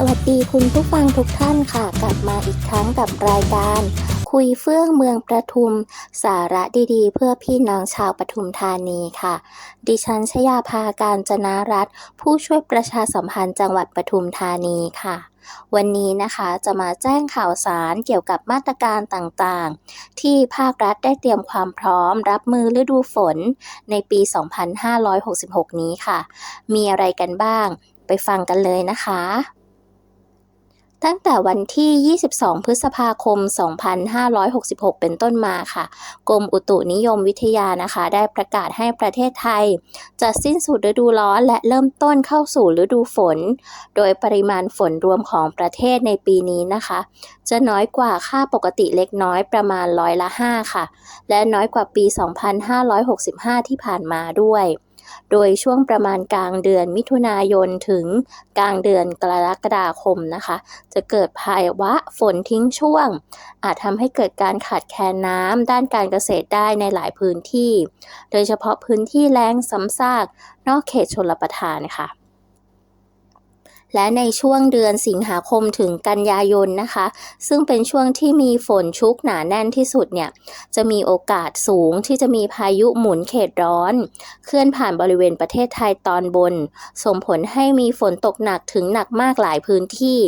สวัสดีคุณผู้ฟังทุกท่านค่ะ กลับมาอีกครั้งกับรายการ คุยเฟื่องเมืองประทุม สาระดีๆ เพื่อพี่น้องชาวปทุมธานีค่ะ ดิฉันชยาภาการจนารัตผู้ช่วยประชาสัมพันธ์จังหวัดปทุมธานีค่ะ วันนี้นะคะจะมาแจ้งข่าวสารเกี่ยวกับมาตรการต่างๆ ที่ภาครัฐได้เตรียมความพร้อมรับมือฤดูฝนในปี 2566 นี้ค่ะ มีอะไรกันบ้าง ไปฟังกันเลยนะคะ ตั้งแต่วันที่ 22 พฤษภาคม 2566 เป็นต้นมาค่ะ กรมอุตุนิยมวิทยานะคะ ได้ประกาศให้ประเทศไทย จะสิ้นสุดฤดูร้อนและเริ่มต้นเข้าสู่ฤดูฝน โดยปริมาณฝนรวมของประเทศในปีนี้นะคะ จะน้อยกว่าค่าปกติเล็กน้อยประมาณร้อยละ 5 ค่ะ และน้อยกว่าปี 2565 ที่ผ่านมาด้วย โดยช่วงประมาณกลางเดือนมิถุนายนถึงกลางเดือนกรกฎาคมนะคะ จะเกิดภาวะฝนทิ้งช่วง อาจทำให้เกิดการขาดแคลนน้ำด้านการเกษตรได้ในหลายพื้นที่ โดยเฉพาะพื้นที่แล้งซ้ำซากนอกเขตชลประทานค่ะ และในช่วงเดือนสิงหาคมถึงกันยายนนะคะ ซึ่งเป็นช่วงที่มีฝนชุกหนาแน่นที่สุดเนี่ย จะมีโอกาสสูงที่จะมีพายุหมุนเขตร้อน เคลื่อนผ่านบริเวณประเทศไทยตอนบน ส่งผลให้มีฝนตกหนักถึงหนักมากหลายพื้นที่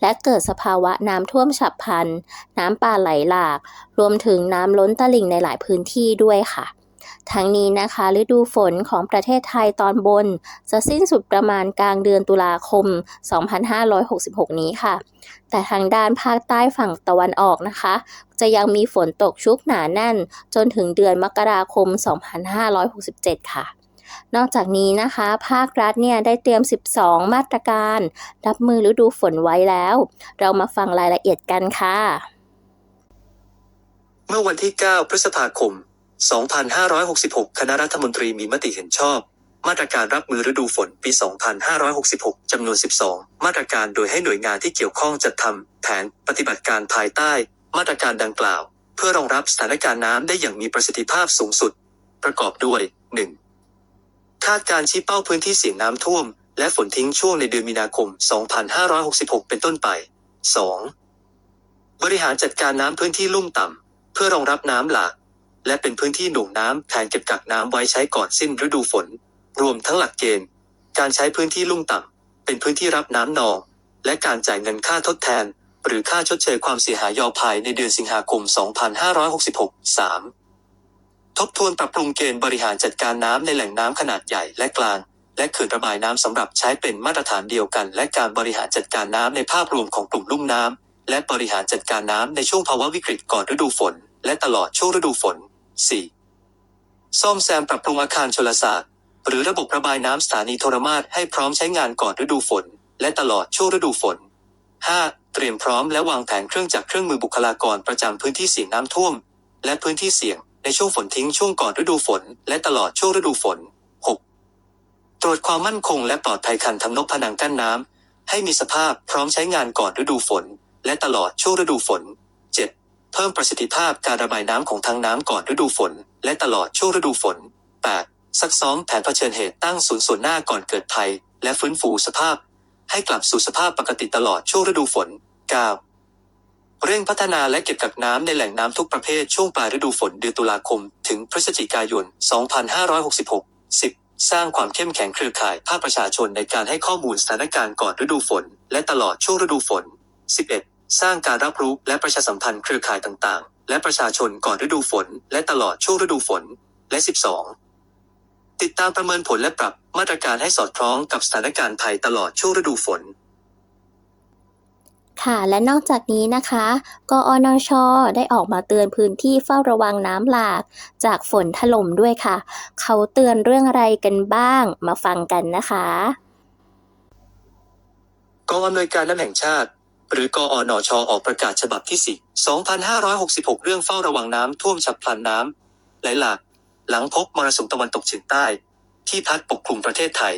และเกิดสภาวะน้ำท่วมฉับพลัน น้ำป่าไหลหลาก รวมถึงน้ำล้นตลิ่งในหลายพื้นที่ด้วยค่ะ ทั้งนี้นะคะ ฤดูฝนของประเทศไทยตอนบน จะสิ้นสุดประมาณกลางเดือนตุลาคม 2566 นี้ค่ะ แต่ทางด้านภาคใต้ฝั่งตะวันออกนะคะ จะยังมีฝนตกชุกหนาแน่น จนถึงเดือนมกราคม 2567 ค่ะนอกจากนี้นะคะ ภาครัฐเนี่ยได้เตรียม 12 มาตรการ รับมือฤดูฝนไว้แล้ว เรามาฟังรายละเอียดกันค่ะ เมื่อวันที่ 9 พฤษภาคม 2566 คณะรัฐมนตรีมีมติเห็นชอบ มาตรการรับมือฤดูฝนปี 2566 จำนวน 12 มาตรการโดยให้หน่วยงานที่เกี่ยวข้องจัดทำแผนปฏิบัติการภายใต้ มาตรการดังกล่าว เพื่อรองรับสถานการณ์น้ำได้อย่างมีประสิทธิภาพสูงสุด ประกอบด้วย 1. คาดการชี้เป้าพื้นที่เสี่ยงน้ำท่วม และฝนทิ้งช่วงในเดือนมีนาคม 2566 เป็นต้นไป 2. บริหารจัดการน้ำพื้นที่ลุ่มต่ำเพื่อรองรับน้ำหลาก และเป็นพื้นที่หน่วงน้ำแทนเก็บกักน้ำไว้ใช้ก่อนสิ้นฤดูฝน รวมทั้งหลักเกณฑ์ การใช้พื้นที่ลุ่มต่ำเป็นพื้นที่รับน้ำนอง และการจ่ายเงินค่าทดแทน หรือค่าชดเชยความเสียหายยอภายในเดือนสิงหาคม 2566 3. ทบทวนปรับปรุงเกณฑ์บริหารจัดการน้ำในแหล่งน้ำขนาดใหญ่และกลางและเขื่อนระบายน้ำสำหรับใช้เป็นมาตรฐานเดียวกัน และการบริหารจัดการน้ำในภาพรวมของกลุ่มลุ่มน้ำและบริหารจัดการน้ำในช่วงภาวะวิกฤตก่อนฤดูฝน และตลอดช่วงฤดูฝน 4. ซ่อมแซมปรับปรุงอาคารชลศาสตร์ หรือระบบระบายน้ำสถานีโทรมาศให้พร้อมใช้งานก่อนฤดูฝน และตลอดช่วงฤดูฝน 5. เตรียมพร้อมและวางแผนเครื่องจักรเครื่องมือบุคลากรประจำพื้นที่เสี่ยงน้ำท่วม และพื้นที่เสี่ยงในช่วงฝนทิ้งช่วงก่อนฤดูฝน และตลอดช่วงฤดูฝน 6. ตรวจความมั่นคงและปลอดภัยคันทำนบผนังกั้นน้ำให้มีสภาพพร้อมใช้งานก่อนฤดูฝน และตลอดช่วงฤดูฝน 7. เพิ่มประสิทธิภาพการระบายน้ำของทางน้ำก่อนฤดูฝน และตลอดช่วงฤดูฝน 8. ซักซ้อมแผนเผชิญเหตุตั้งศูนย์ส่วนหน้าก่อนเกิดภัย และฟื้นฟูสภาพ ให้กลับสู่สภาพปกติตลอดช่วงฤดูฝน 9. เร่งพัฒนาและเก็บกักน้ำในแหล่งน้ำทุกประเภทช่วงปลายฤดูฝนเดือนตุลาคม ถึงพฤศจิกายน 2566 10. สร้างความเข้มแข็งเครือข่ายภาคประชาชนในการให้ข้อมูลสถานการณ์ก่อนฤดูฝน และตลอดช่วงฤดูฝน 11. สร้างการรับรู้และประชาสัมพันธ์เครือข่ายต่างๆ และประชาชนก่อนฤดูฝน และตลอดช่วงฤดูฝน และ 12. ติดตามประเมินผลและปรับมาตรการให้สอดคล้องกับสถานการณ์ภัยตลอดช่วงฤดูฝนค่ะและนอกจากนี้นะคะกอนช ได้ออกมาเตือนพื้นที่เฝ้าระวังน้ำหลาก จากฝนถล่มด้วยค่ะ เขาเตือนเรื่องอะไรกันบ้างมาฟังกันนะคะกองอำนวยการน้ำแห่งชาติ หรือกออนชออกประกาศฉบับที่ 4 2566 เรื่องเฝ้าระวังน้ำท่วมฉับพลันน้ำไหลหลาก หลังพบมรสุมตะวันตกเฉียงใต้ ที่พัดปกคลุมประเทศไทย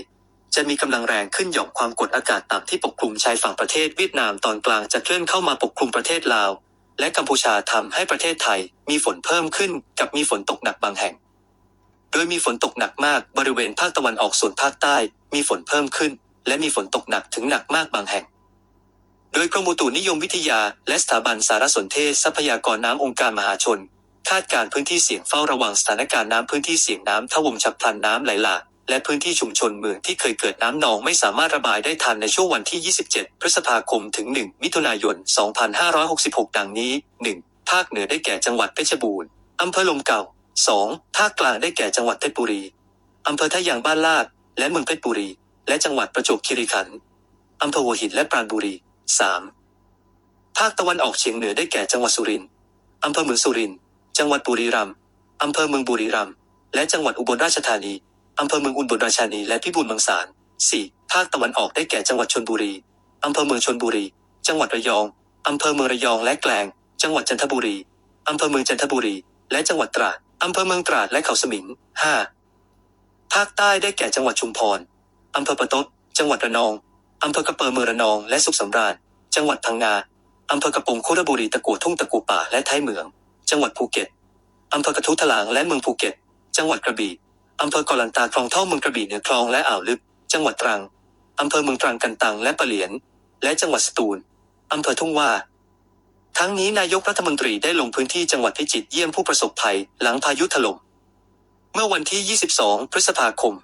จะมีกำลังแรงขึ้นหย่อมความกดอากาศต่ำที่ปกคลุมชายฝั่งประเทศเวียดนามตอนกลางจะเคลื่อนเข้ามาปกคลุมประเทศลาว และกัมพูชาทำให้ประเทศไทย มีฝนเพิ่มขึ้นกับมีฝนตกหนักบางแห่ง โดยมีฝนตกหนักมากบริเวณภาคตะวันออกส่วนภาคใต้ มีฝนเพิ่มขึ้น และมีฝนตกหนักถึงหนักมากบางแห่ง โดยกรมอุตุนิยมวิทยา และสถาบันสารสนเทศทรัพยากรน้ำองค์การมหาชน คาดการพื้นที่เสี่ยงเฝ้าระวังสถานการณ์น้ำพื้นที่เสี่ยงน้ำท่วมฉับพลันน้ำไหลหลากและพื้นที่ชุมชนเมืองที่เคยเกิดน้ำนองไม่สามารถระบายได้ทันในช่วงวันที่ 27 พฤษภาคมถึง 1 มิถุนายน 2566 ดังนี้ 1. ภาคเหนือได้แก่จังหวัดเพชรบูรณ์อำเภอลมเก่า 2. ภาคกลางได้แก่จังหวัดเพชรบุรีอำเภอท่ายางบ้านลาด และเมืองเพชรบุรี และจังหวัดประจวบคีรีขันธ์อำเภอหัวหินและปราณบุรี 3. ภาคตะวันออกเฉียงเหนือได้แก่จังหวัดสุรินทร์อำเภอเมืองสุรินทร์จังหวัดบุรีรัมย์อำเภอเมืองบุรีรัมย์และจังหวัดอุบลราชธานีอำเภอเมืองอุบลราชธานีและพิบูลมังสาร 4. ภาคตะวันออกได้แก่จังหวัดชนบุรีอำเภอเมืองชนบุรี จังหวัดระยองอำเภอเมืองระยองและแกลง จังหวัดจันทบุรีอำเภอเมืองจันทบุรี และจังหวัดตราดอำเภอเมืองตราดและเขาสมิง 5. ภาคใต้ได้แก่จังหวัดชุมพรอำเภอปะตดจังหวัดระนอง อำเภอกระเปอร์เมืองระนองและสุขสำราญ จังหวัดพังงาอำเภอกระปงโครบุรีตะกัวทุ่งตะกัวป่าและท้ายเหมือง จังหวัดภูเก็ตอำเภอกระทู้ถลางและเมืองภูเก็ต จังหวัดกระบี่อำเภอกอลันตาคลองท่อเมืองกระบี่เหนือคลองและอ่าวลึก จังหวัดตรังอำเภอเมืองตรังกันตังและปะเหลียน และจังหวัดสตูลอำเภอทุ่งว่าทั้งนี้นายกรัฐมนตรีได้ลงพื้นที่จังหวัดพิจิตรเยี่ยมผู้ประสบภัยหลังพายุถล่มเมื่อวันที่ 22 พฤษภาคม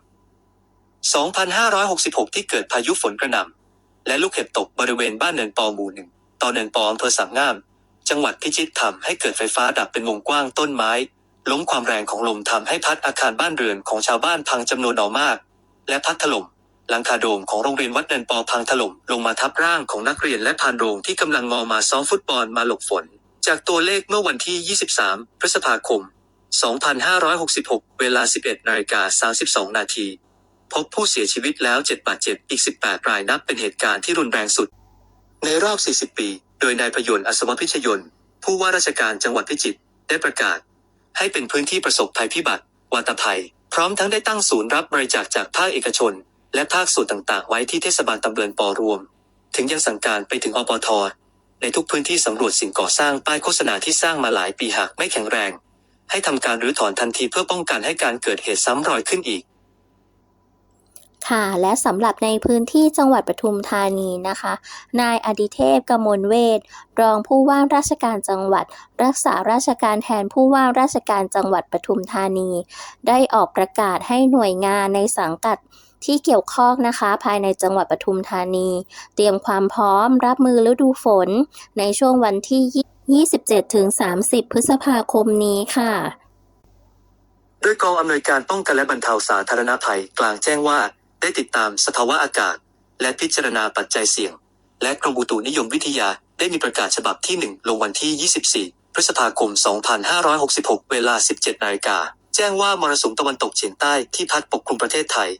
2566 ที่เกิดพายุฝนกระหน่ำและลูกเห็บตกบริเวณบ้านเนินปอหมู่หนึ่งตอนเนินปออำเภอสามงาม จังหวัดพิจิตรทำให้เกิดไฟฟ้าดับเป็นวงกว้างต้นไม้ ล้มความแรงของลมทำให้พัดอาคารบ้านเรือนของชาวบ้านพังจำนวนเอามาก และพัดถล่มหลังคาโดมของโรงเรียนวัดเนินปอพังถล่มลงมาทับร่างของนักเรียนและพานโรงที่กำลังงอมาซ้อมฟุตบอลมาหลบฝน จากตัวเลขเมื่อวันที่ 23 พฤษภาคม 2566 เวลา 11นาฬิกา32 นาที พบผู้เสียชีวิตแล้ว 7 บาดเจ็บอีก 18 รายนับเป็นเหตุการณ์ที่รุนแรงสุด ในรอบ 40 ปี โดยนายพยนต์อัศวพิชยนต์ผู้ว่าราชการจังหวัดพิจิตรได้ประกาศ ให้เป็นพื้นที่ประสบภัยพิบัติวาตภัย พร้อมทั้งได้ตั้งศูนย์รับบริจาคจากภาคเอกชน และภาคส่วนต่างๆ ไว้ที่เทศบาลตำบลปอรวม ถึงยังสั่งการไปถึงอปทในทุกพื้นที่สำรวจสิ่งก่อสร้างป้ายโฆษณาที่สร้างมาหลายปีหากไม่แข็งแรง ให้ทำการรื้อถอนทันทีเพื่อป้องกันให้การเกิดเหตุซ้ำรอยขึ้นอีก ค่ะ และสำหรับในพื้นที่จังหวัดปทุมธานีนะคะ นายอดิเทพกมลเวทรองผู้ว่าราชการจังหวัด รักษาราชการแทนผู้ว่าราชการจังหวัดปทุมธานี ได้ออกประกาศให้หน่วยงานในสังกัดที่เกี่ยวข้องนะคะภายในจังหวัดปทุมธานี เตรียมความพร้อมรับมือฤดูฝน ในช่วงวันที่ 27-30 พฤษภาคมนี้ค่ะโดยกองอำนวยการป้องกันและบรรเทาสาธารณภัย กลางแจ้งว่า ได้ติดตามสภาวะอากาศ และพิจารณาปัจจัยเสี่ยง และกรมอุตุนิยมวิทยาได้มีประกาศฉบับที่ 1 ลงวันที่ 24 พฤษภาคม 2566 เวลา 17 นาฬิกา แจ้งว่ามรสุมตะวันตกเฉียงใต้ที่พัดปกคลุมประเทศไทย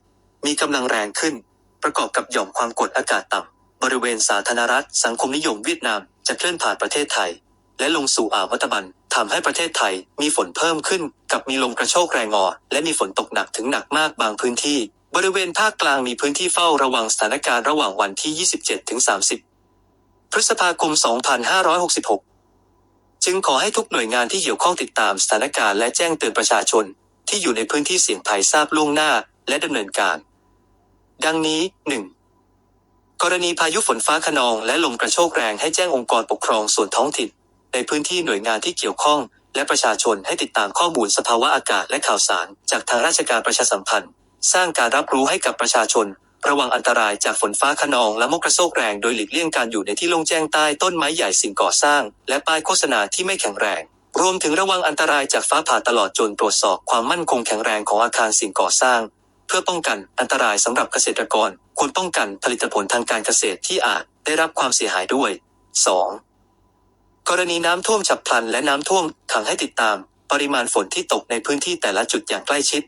มีกำลังแรงขึ้น ประกอบกับหย่อมความกดอากาศต่ำบริเวณสาธารณรัฐ สังคมนิยมเวียดนามจะเคลื่อนผ่านประเทศไทย และลงสู่อ่าวมัตตบันทำให้ประเทศไทยมีฝนเพิ่มขึ้น กับมีลมกระโชกแรงงอ และมีฝนตกหนักถึงหนักมากบางพื้นที่ บริเวณภาคกลางมีพื้นที่เฝ้าระวังสถานการณ์ระหว่างวันที่ 27 ถึง 30 พฤษภาคม 2566 จึงขอให้ทุกหน่วยงานที่เกี่ยวข้องติดตามสถานการณ์และแจ้งเตือนประชาชน ที่อยู่ในพื้นที่เสี่ยงภัยทราบล่วงหน้าและดำเนินการ ดังนี้ 1. กรณีพายุฝนฟ้าขนองและลมกระโชกแรงให้แจ้งองค์กรปกครองส่วนท้องถิ่น ในพื้นที่หน่วยงานที่เกี่ยวข้อง และประชาชนให้ติดตามข้อมูลสภาวะอากาศและข่าวสาร จากทางราชการประชาสัมพันธ์ สร้างการรับรู้ให้กับประชาชน ระวังอันตรายจากฝนฟ้าขนองและมกกระโชกแรงโดยหลีกเลี่ยงการอยู่ในที่โล่งแจ้งใต้ต้นไม้ใหญ่สิ่งก่อสร้าง และป้ายโฆษณาที่ไม่แข็งแรง รวมถึงระวังอันตรายจากฟ้าผ่าตลอดจนตรวจสอบความมั่นคงแข็งแรงของอาคารสิ่งก่อสร้าง เพื่อป้องกันอันตรายสำหรับเกษตรกร ควรป้องกันผลิตผลทางการเกษตรที่อาจได้รับความเสียหายด้วย 2. กรณีน้ำท่วมฉับพลันและน้ำท่วมขังให้ติดตาม ปริมาณฝนที่ตกในพื้นที่แต่ละจุดอย่างใกล้ชิด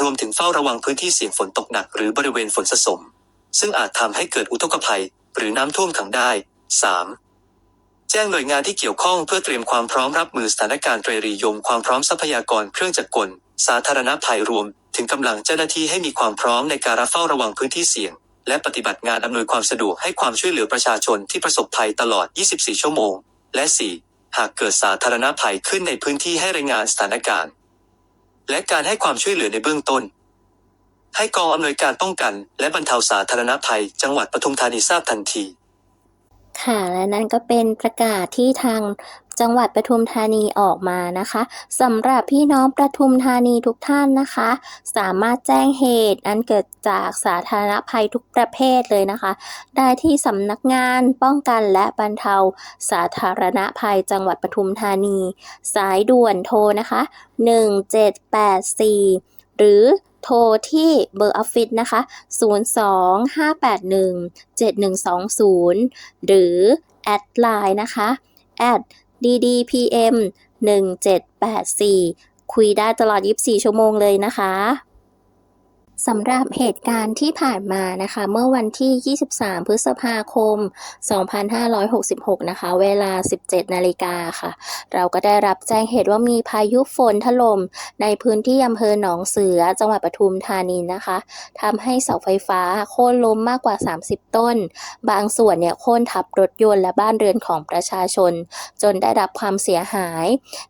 รวมถึงเฝ้าระวังพื้นที่เสี่ยงฝนตกหนักหรือบริเวณฝนสะสม ซึ่งอาจทำให้เกิดอุทกภัย หรือน้ำท่วมขังได้ 3. แจ้งหน่วยงานที่เกี่ยวข้องเพื่อเตรียมความพร้อมรับมือสถานการณ์เตรรียมความพร้อมทรัพยากรเครื่องจักรกล สาธารณภัยรวม ถึงกำลังเจ้าหน้าที่ให้มีความพร้อมในการรับเฝ้าระวังพื้นที่เสี่ยง และปฏิบัติงานอำนวยความสะดวกให้ความช่วยเหลือประชาชนที่ประสบภัยตลอด 24 ชั่วโมง และ 4. หากเกิดสาธารณภัยขึ้นในพื้นที่ให้รายงานสถานการณ์ และการให้ความช่วยเหลือในเบื้องต้น ให้กองอำนวยการป้องกัน และบรรเทาสาธารณภัย จังหวัดปทุมธานีทราบทันที ค่ะและนั่นก็เป็นประกาศที่ทาง จังหวัดปทุมธานีออกมานะคะสำหรับพี่น้องปทุมธานีทุกท่านนะคะ สามารถแจ้งเหตุอันเกิดจากสาธารณภัยทุกประเภทเลยนะคะ ได้ที่สำนักงานป้องกันและบรรเทาสาธารณภัยจังหวัดปทุมธานี สายด่วนโทรนะคะ 1784 หรือโทรที่เบอร์ออฟฟิศนะคะ 025817120 หรือ แอดไลน์นะคะ at ddpm 1784 คุยได้ตลอด 24 ชั่วโมงเลยนะคะ สำหรับเหตุการณ์ที่ผ่านมานะคะ เมื่อวันที่ 23 พฤษภาคม 2566 นะคะ เวลา 17 นาฬิกาค่ะ เราก็ได้รับแจ้งเหตุว่ามีพายุฝนถล่มในพื้นที่อำเภอหนองเสือ จังหวัดปทุมธานีนะคะทำให้เสาไฟฟ้าโค่นล้มมากกว่า 30 ต้น บางส่วนเนี่ยโค่นทับรถยนต์และบ้านเรือนของประชาชน จนได้รับความเสียหาย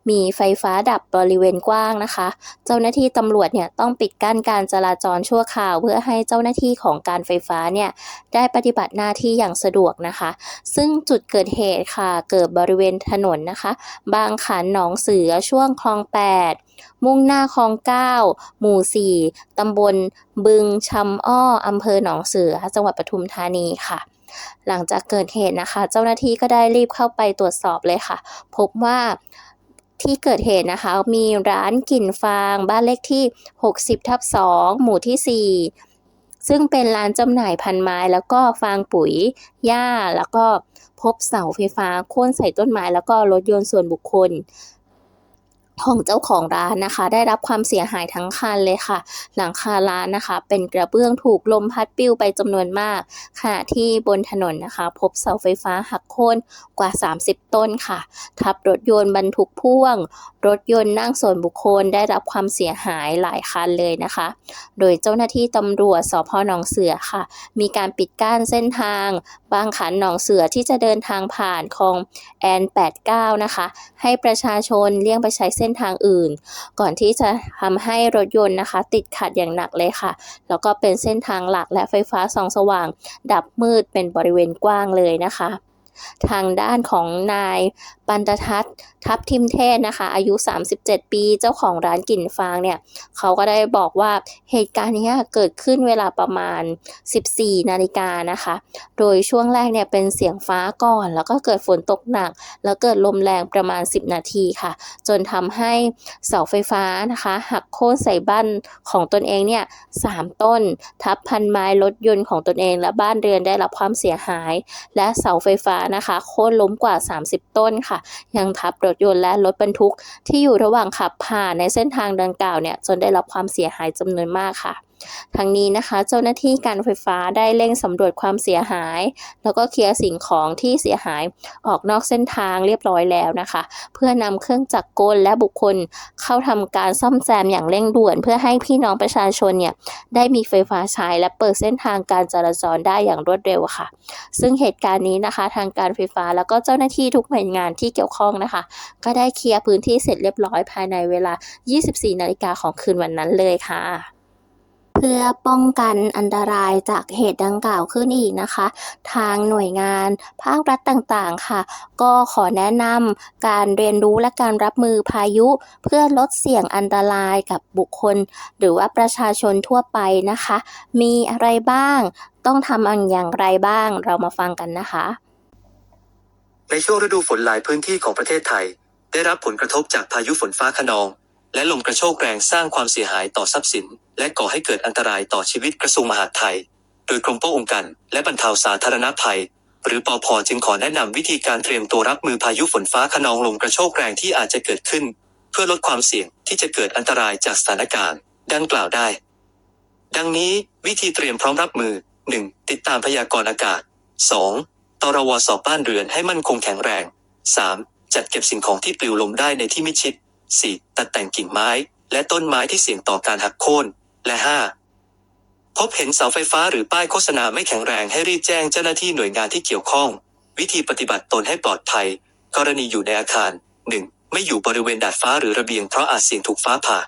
มีไฟฟ้าดับบริเวณกว้างนะคะ เจ้าหน้าที่ตำรวจเนี่ยต้องปิดกั้นการจราจรชั่วคราวเพื่อให้เจ้าหน้าที่ของการไฟฟ้าเนี่ยได้ปฏิบัติหน้าที่อย่างสะดวกนะคะ ซึ่งจุดเกิดเหตุค่ะเกิดบริเวณถนนนะคะ บางขันหนองเสือช่วงคลอง 8 มุ่งหน้าคลอง 9 หมู่ 4 ตำบลบึงชำอ้ออำเภอหนองเสือ จังหวัดปทุมธานีค่ะหลังจากเกิดเหตุนะคะ เจ้าหน้าที่ก็ได้รีบเข้าไปตรวจสอบเลยค่ะ พบว่า ที่เกิดเหตุนะคะ มีร้านกลิ่นฟางบ้านเลขที่ 60ทับ2หมู่ที่ 4 ซึ่งเป็นร้านจำหน่ายพันไม้แล้วก็ฟางปุ๋ยหญ้าแล้วก็พบเสาไฟฟ้าโค่นใส่ต้นไม้แล้วก็รถยนต์ส่วนบุคคล ของเจ้าของร้านนะคะ ได้รับความเสียหายทั้งคันเลยค่ะ หลังคาร้านนะคะ เป็นกระเบื้องถูกลมพัดปลิวไปจำนวนมากขณะที่บนถนนนะคะ พบเสาไฟฟ้าหักโค่นกว่า 30 ต้นค่ะ ทับรถยนต์บรรทุกพ่วง รถยนต์นั่งส่วนบุคคลได้รับความเสียหายหลายคันเลยนะคะ โดยเจ้าหน้าที่ตำรวจสพหนองเสือค่ะ มีการปิดกั้นเส้นทาง บางขันหนองเสือที่จะเดินทางผ่านคลองแอน89 นะคะ ให้ประชาชนเลี่ยงไปใช้เส้นทางอื่น ก่อนที่จะทำให้รถยนต์นะคะ ติดขัดอย่างหนักเลยค่ะ แล้วก็เป็นเส้นทางหลักและไฟฟ้าส่องสว่าง ดับมืดเป็นบริเวณกว้างเลยนะคะทางด้านของนาย ปันตทัศทับทิมเทศนะคะ อายุ 37 ปีเจ้าของร้านกลิ่นฟางเนี่ยเขาก็ได้บอกว่าเหตุการณ์นี้เกิดขึ้นเวลาประมาณ 14 นาฬิกานะคะ โดยช่วงแรกเนี่ยเป็นเสียงฟ้าก่อน แล้วก็เกิดฝนตกหนัก แล้วเกิดลมแรงประมาณ 10 นาทีค่ะ จนทำให้เสาไฟฟ้านะคะ หักโค่นใส่บ้านของตนเองเนี่ยสต้น ทับพันไม้รถยนต์ของตนเอง และบ้านเรือนได้รับความเสียหาย และเสาไฟฟ้านะคะ โค่นล้มกว่า 30 ต้นค่ะยังทับรถยนต์และรถบรรทุกที่อยู่ระหว่างขับผ่านในเส้นทางดังกล่าวเนี่ยจนได้รับความเสียหายจำนวนมากค่ะ ทั้งนี้นะคะเจ้าหน้าที่การไฟฟ้าได้เร่งสำรวจความเสียหาย แล้วก็เคลียร์สิ่งของที่เสียหายออกนอกเส้นทางเรียบร้อยแล้วนะคะ เพื่อนำเครื่องจักรกลและบุคคลเข้าทำการซ่อมแซมอย่างเร่งด่วน เพื่อให้พี่น้องประชาชนเนี่ยได้มีไฟฟ้าใช้และเปิดเส้นทางการจราจรได้อย่างรวดเร็วค่ะ ซึ่งเหตุการณ์นี้นะคะ ทางการไฟฟ้าแล้วก็เจ้าหน้าที่ทุกหน่วยงานที่เกี่ยวข้องนะคะ ก็ได้เคลียร์พื้นที่เสร็จเรียบร้อยภายในเวลา 24 นาฬิกาของคืนวันนั้นเลยค่ะ พื่อป้องกันอันตรายจากเหตุดังกล่าวขึ้นอีกนะคะ ทางหน่วยงานภาครัฐต่างๆค่ะ ก็ขอแนะนำการเรียนรู้และการรับมือพายุ เพื่อลดเสี่ยงอันตรายกับบุคคล หรือว่าประชาชนทั่วไปนะคะ มีอะไรบ้าง ต้องทำอย่างไรบ้าง เรามาฟังกันนะคะ ในช่วงฤดูฝนหลายพื้นที่ของประเทศไทย ได้รับผลกระทบจากพายุฝนฟ้าคะนอง และลมกระโชกแรงสร้างความเสียหายต่อทรัพย์สิน และก่อให้เกิดอันตรายต่อชีวิตกระทรวงมหาดไทย โดยกรมป้องกัน และบรรเทาสาธารณภัย หรือปอพจึงขอแนะนำวิธีการเตรียมตัวรับมือพายุฝนฟ้าคะนองลมกระโชกแรงที่อาจจะเกิดขึ้น เพื่อลดความเสี่ยงที่จะเกิดอันตรายจากสถานการณ์ ดังกล่าวได้ ดังนี้วิธีเตรียมพร้อมรับมือ 1. ติดตามพยากรณ์อากาศ 2. ตรวสอบบ้านเรือนให้มั่นคงแข็งแรง 3. จัดเก็บสิ่งของที่ปลิวลมได้ในที่มิดชิด 4. ตัดแต่งกิ่งไม้ และต้นไม้ที่เสี่ยงต่อการหักโค่น และ 5. พบเห็นเสาไฟฟ้าหรือป้ายโฆษณาไม่แข็งแรงให้รีบแจ้งเจ้าหน้าที่หน่วยงานที่เกี่ยวข้อง วิธีปฏิบัติตนให้ปลอดภัย กรณีอยู่ในอาคาร 1. ไม่อยู่บริเวณดาดฟ้าหรือระเบียงเพราะอาจเสี่ยงถูกฟ้าผ่า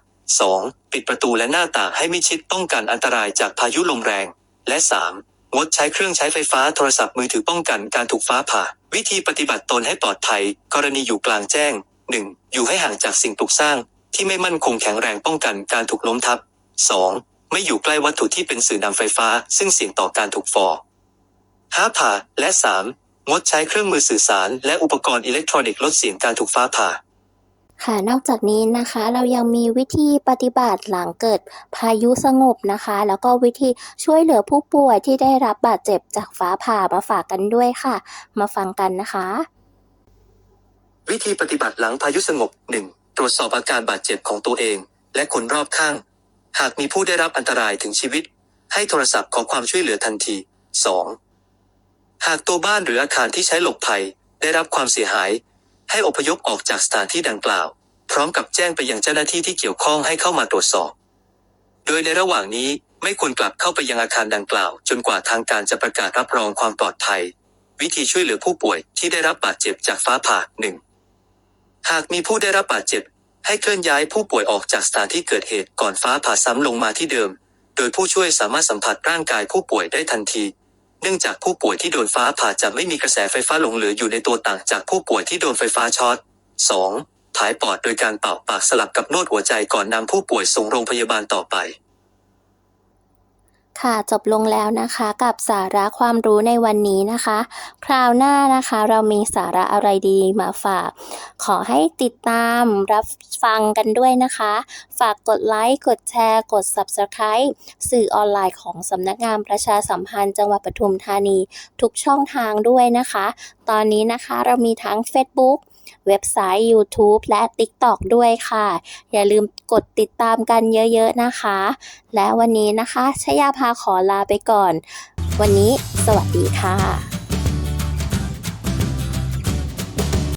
2. ปิดประตูและหน้าต่างให้มิดชิดป้องกันอันตรายจากพายุลมแรง และ 3. งดใช้เครื่องใช้ไฟฟ้าโทรศัพท์มือถือป้องกันการถูกฟ้าผ่า วิธีปฏิบัติตนให้ปลอดภัย กรณีอยู่กลางแจ้ง 1. อยู่ให้ห่างจากสิ่งปลูกสร้างที่ไม่มั่นคงแข็งแรงป้องกันการถูกล้มทับ 2. ไม่อยู่ใกล้วัตถุที่เป็นสื่อนำไฟฟ้า ซึ่งเสี่ยงต่อการถูกฟอห้าผ่า และ 3. งดใช้เครื่องมือสื่อสาร และอุปกรณ์อิเล็กทรอนิกส์ลดเสี่ยงการถูกฟ้าผ่า ค่ะ นอกจากนี้นะคะ เรายังมีวิธีปฏิบัติหลังเกิดพายุสงบนะคะ แล้วก็วิธีช่วยเหลือผู้ป่วยที่ได้รับบาดเจ็บจากฟ้าผ่ามาฝากกันด้วยค่ะ มาฟังกันนะคะ วิธีปฏิบัติหลังพายุสงบ 1. ตรวจสอบอาการบาดเจ็บของตัวเอง และคนรอบข้าง หากมีผู้ได้รับอันตรายถึงชีวิต ให้โทรศัพท์ขอความช่วยเหลือทันที 2. หากตัวบ้านหรืออาคารที่ใช้หลบภัย ได้รับความเสียหาย ให้อพยพออกจากสถานที่ดังกล่าว พร้อมกับแจ้งไปยังเจ้าหน้าที่ที่เกี่ยวข้องให้เข้ามาตรวจสอบ โดยในระหว่างนี้ไม่ควรกลับเข้าไปยังอาคารดังกล่าว จนกว่าทางการจะประกาศรับรองความปลอดภัย วิธีช่วยเหลือผู้ป่วยที่ได้รับบาดเจ็บจากฟ้าผ่าหนึ่ง หากมีผู้ได้รับบาดเจ็บ ให้เคลื่อนย้ายผู้ป่วยออกจากสถานที่เกิดเหตุก่อนฟ้าผ่าซ้ำลงมาที่เดิม โดยผู้ช่วยสามารถสัมผัสร่างกายผู้ป่วยได้ทันที เนื่องจากผู้ป่วยที่โดนฟ้าผ่าจะไม่มีกระแสไฟฟ้าหลงเหลืออยู่ในตัวต่างจากผู้ป่วยที่โดนไฟฟ้าช็อต 2. ผายปอดโดยการเป่าปากสลับกับนวดหัวใจก่อนนำผู้ป่วยส่งโรงพยาบาลต่อไป ค่ะจบลงแล้วนะคะกับสาระความรู้ในวันนี้นะคะ คราวหน้านะคะเรามีสาระอะไรดีมาฝาก ขอให้ติดตามรับฟังกันด้วยนะคะ ฝากกดไลค์กดแชร์ กด Subscribe สื่อออนไลน์ของสำนักงานประชาสัมพันธ์จังหวัดปทุมธานี ทุกช่องทางด้วยนะคะ ตอนนี้นะคะเรามีทั้ง Facebook เว็บไซต์ YouTube และ TikTok ด้วยค่ะ อย่าลืมกดติดตามกันเยอะๆนะคะ และวันนี้นะคะชยาพาขอลาไปก่อน วันนี้สวัสดีค่ะ